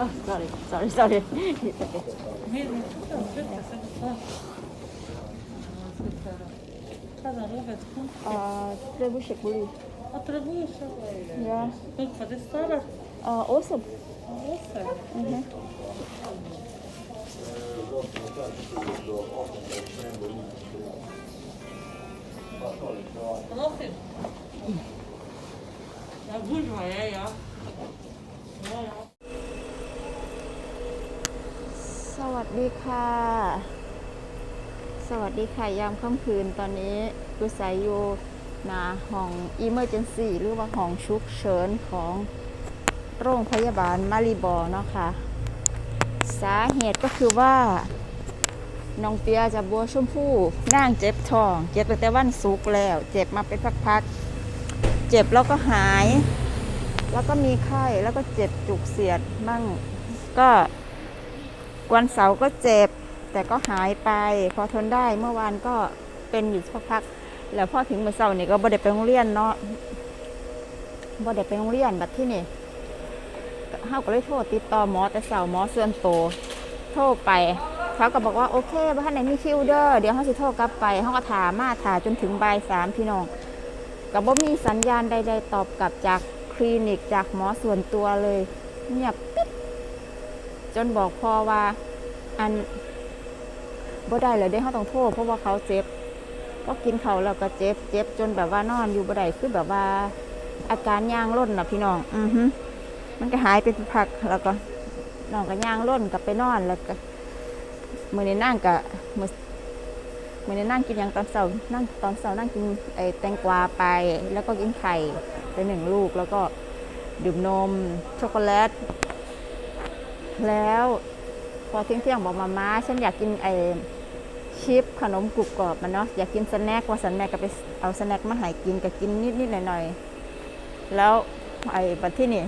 Oh, sorry, sorry, sorry. Uh, trebuie și A, trebuie și Da. Nu, poate stara? A, o să. Mhm. Da, bun, mai e, ia. วัสดีค่ะ สวัสดีค่ะ ยามค่ำคืนตอนนี้กุสายอยู่นาห้อง Emergency หรือว่าห้องฉุกเฉินของโรงพยาบาลมารีบอเนาะค่ะ สาเหตุก็คือว่า น้องเปียจะบัวชมพู่นั่งเจ็บท้อง เจ็บตั้งแต่วันศุกแล้ว เจ็บมาเป็นพักๆ เจ็บแล้วก็หาย แล้วก็มีไข้แล้วก็เจ็บจุกเสียดมั่งก็ วันเสาร์ก็เจ็บ แต่ก็หายไป พอทนได้เมื่อวานก็เป็นอยู่สักพัก แล้วพอถึงเมื่อเสาร์นี่ก็บ่ได้ไปโรงเรียนเนาะบ่ได้ไปโรงเรียนบัดที่นี่เฮาก็เลยโทรติดต่อหมอแต่เสาร์หมอส่วนโตวโทรไปเขาก็บอกว่าโอเคบ่ทันไหนมีคิวเด้อเดี๋ยวเฮาสิโทรกลับไปเฮาก็ถามมาถาจนถึงบ่ายสามพี่น้องก็บ่มีสัญญาณใด ๆ ตอบกลับจากคลินิกจากหมอส่วนตัวเลยเงียบปิ๊บ จนบอกพ่อว่า อันบ่ได้เลยได้เขาต้องโทษเพราะว่าเขาเจ็บก็กินเขาแล้วก็เจ็บเจ็บจนแบบว่านอนอยู่บ่ได้คือแบบว่า อาการย่างร่นนะพี่น้อง อือฮึมันก็หายไปพักแล้วก็น้องก็ย่างร่นกลับไปนอนแล้วก็มือในนั่งกับมือมือในนั่งกินอย่างตอนเสาร์นั่งตอนเสาร์นั่งกินไอแตงกวาไป แล้วก็กินไข่ไปหนึ่งลูกแล้วก็ดื่มนมช็อกโกแลต แล้ว พอเที่ยงเที่ยงบอกมาม่าฉันอยากกินไอชิปขนมกรุบกรอบมันเนาะอยากกินสแน็คว่าสันแม่ก็ไปเอาสแน็คมาให้กินก็กินนิดนิดหน่อยหน่อยๆแล้วไอ้บัดที่นี่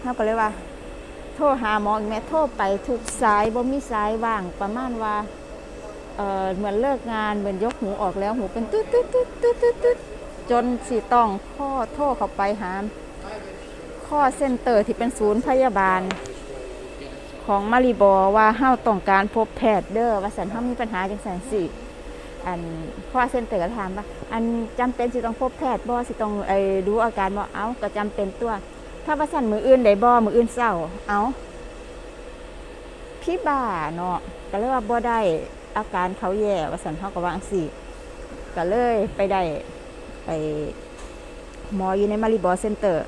เขาก็เลยว่า โทรหาหมออีกแม่โทรไปทุกสายบ่มีสายว่างประมาณว่าเออเหมือนเลิกงานเหมือนยกหูออกแล้วหูเป็นตึ๊ดตึ๊ดตึ๊ดตึ๊ดตึ๊ดตึ๊ดจนสิต้องข้อโทรเข้าไปหาข้อเซ็นเตอร์ที่เป็นศูนย์พยาบาล ของมาริบอว่าเฮาต้องการพบแพทย์เด้อว่าสันเฮามีปัญหาจังสันสิอันเพราะว่าเส้นเตอร์ถามว่า อันจำเป็นสิต้องพบแพทย์บ่สิต้องไอ้ดูอาการบ่เอาก็จำเป็นตัว ถ้าว่าสั่นมืออื่นได้บ่มืออื่นเศร้าเอาพี่บ้าเนาะก็เลยว่าบ่ได้อาการเขาแย่ว่าสันเฮาก็ว่างซี่ก็เลยไปได้ไปหมออยู่ในมาริบอเซ็นเตอร์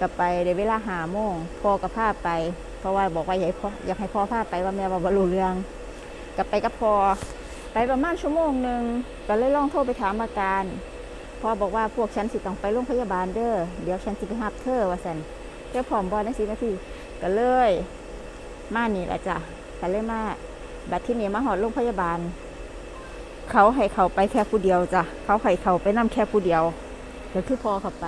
ก็ไปในเวลาหาโมงพอกับพาไป เพราะว่าบอกว่าอยากให้พ่ออยากให้พ่อพาไปว่าแม่ว่าบ่รู้เรื่องกลับไปกับพ่อไปประมาณชั่วโมงหนึ่งก็เลยลองโทรไปถามอาการพ่อบอกว่าพวกฉันสิต้องไปโรงพยาบาลเด้อเดี๋ยวฉันสิไปรับเธอว่าสันเจ้าผอมบอลในสินาทีก็เลย มานี่แหละจ้ะก็เลยมาบัดที่นี่มาหอดโรงพยาบาล เขาให้เขาไปแค่ผู้เดียวจ้ะเขาให้เขาไปนํแค่ผู้เดียวก็คือพ่อเขาไป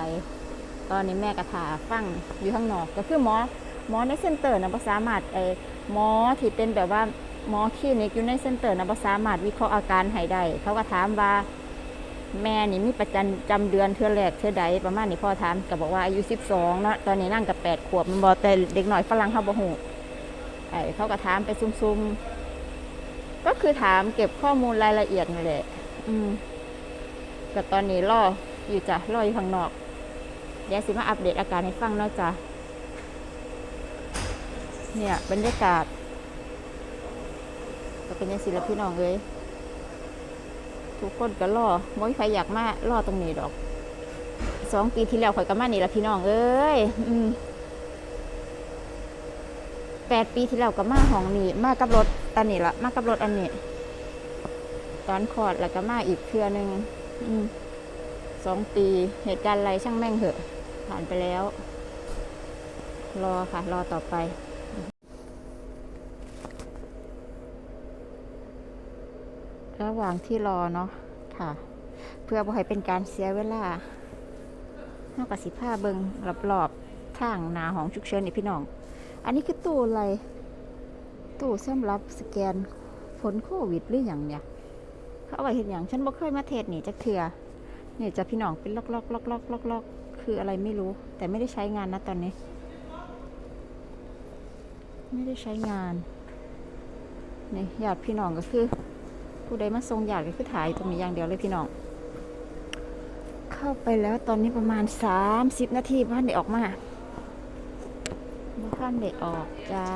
ตอนนี้แม่กระถาฟังอยู่ข้างนอกก็คือหมอ หมอในเซ็นเตอร์นะบ่สามารถไอ้หมอที่เป็นแบบว่าหมอคลินิกอยู่ในเซ็นเตอร์นะบ่สามารถวิเคราะห์อาการให้ได้เขาก็ถามว่าแม่นี่มีประจำจำเดือนเทือแรกเทือใดประมาณนี้พ่อถามก็บอกว่าอายุ 12เนาะตอนนี้นั่งกับ 8 ขวบมันบ่แต่เด็กหน้อยฝรั่งเขาบ่ฮู้ไอ้เขาก็ถามไปซุ่มๆ ก็คือถามเก็บข้อมูลรายละเอียดนี่แหละ อืมก็ตอนนี้รออยู่จ้ะรออยู่ข้างนอกเดี๋ยวสิมาอัปเดตอาการให้ฟังเนาะจ้ะ เนี่ยบรรยากาศก็เป็นยังสิละพี่น้องเลยทุกคนก็รอม่มีใครอยากมารอตรงนี้ดอกสองปีที่แล้วข่อยก็มานี่ละพี่น้องเอ้ยอืมแปดปีที่แล้วก็มาห้องนี้ มากับรถอันนี้ละมากับรถอันนี้ ตอนคลอดแล้วก็มาอีกเพื่อหนึ่งอสองปีเหตุการณ์อะไรช่างแม่งเหอะ ผ่านไปแล้ว รอค่ะ รอต่อไป ระหว่างที่รอเนาะค่ะ เพื่อบ่ให้เป็นการเสียเวลาเท่ากับสิผ้าเบิงรอบๆทางหนาของฉุกเฉินนี่พี่น้อง อันนี้คือตู้อะไร ตู้สำหรับสแกนผลโควิดหรืออย่างเนี่ยเขาเอาไว้เห็นอย่างฉันบ่เคยมาเทศนี่จักเถื่อนี่จะพี่น้องเป็นล็อกล็อกล็อกล็อกล็อกล็อกคืออะไรไม่รู้ แต่ไม่ได้ใช้งานนะตอนนี้ ไม่ได้ใช้งานนี่ญาติพี่น้องก็คือ ผู้ใดมาทรงญาติก็คือถ่ายตรงนี้อย่างเดียวเลยพี่น้อง เข้าไปแล้วตอนนี้ประมาณ30นาทีบ้านได้ออกมาบ้านได้ออกจ้า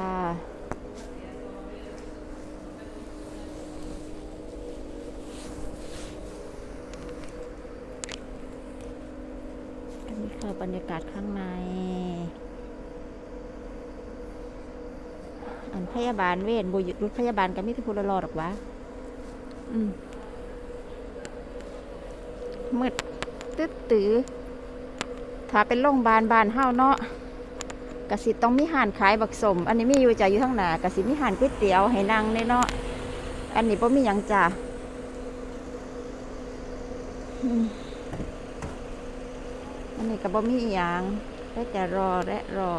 อันนี้คือบรรยากาศข้างในอันพยาบาลเวรบุยรุดพยาบาลก็มีที่พูดรอหรอกวะ มืดตึ๊ดตือถ้าเป็นโรงพยาบาลบานเฮาเนาะกสิต้องมีห่านขายบักสม อันนี้มีอยู่จ่าอยู่ทั้งหนากสิมีห่านก๋วยเตี๋ยวให้นั่งเนาะ อันนี้บ่มีหยังจ้าอันนี้ก็บ่มีอหย่างได้แต่รอและรอ